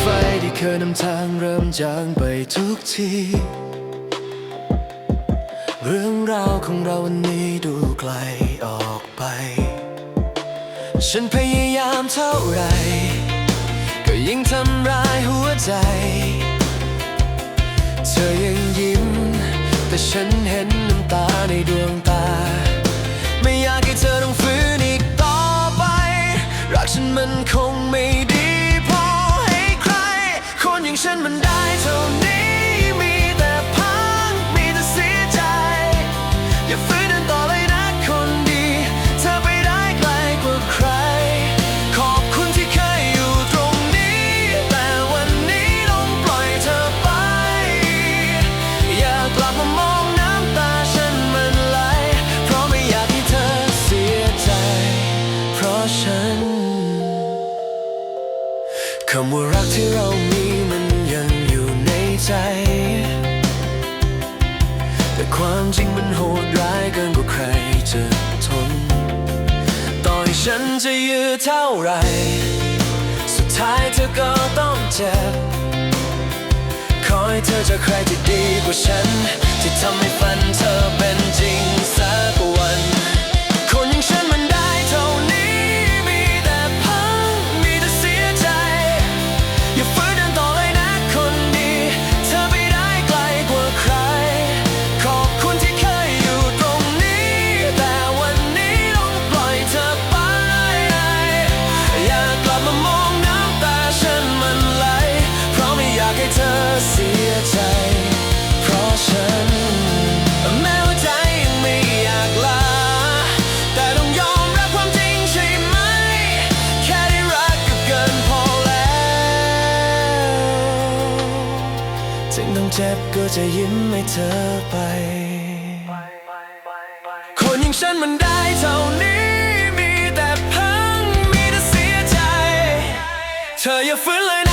ไฟที่เคยนำทางเริ่มจางไปทุกที เรื่องราวของเราวันนี้ดูไกลออกไป ฉันพยายามเท่าไร ก็ยิ่งทำร้ายหัวใจ เธอยังยิ้ม แต่ฉันเห็นน้ำตาในดวงตา ไม่อยากให้เธอต้องฝืนอีกต่อไป รักฉันมันคงไม่ ฉันมันได้เท่านี้ มีแต่พัง มีแต่เสียใจ อย่าฝืนเดินต่อเลยนะคนดี เธอไปได้ไกลกว่าใคร ขอบคุณที่เคยอยู่ตรงนี้ แต่วันนี้ต้องปล่อยเธอไป อย่ากลับมามองน้ำตาฉันมันไหล เพราะไม่อยากให้เธอเสียใจ เพราะฉันคำว่ารักที่เรามี ความจริงมันโหดร้ายเกินกว่าใครจะทน ต่อให้ฉันจะยื้อเท่าไร สุดท้ายเธอก็ต้องเจ็บ ขอให้เธอเจอใครที่ดีกว่าฉัน ที่ทำให้ฝันเธอเป็น ถึงต้องเจ็บก็จะยิ้มให้เธอไป คนอย่างฉันมันได้เท่านี้ มีแต่พัง มีแต่เสียใจ เธออย่าฝืนเลย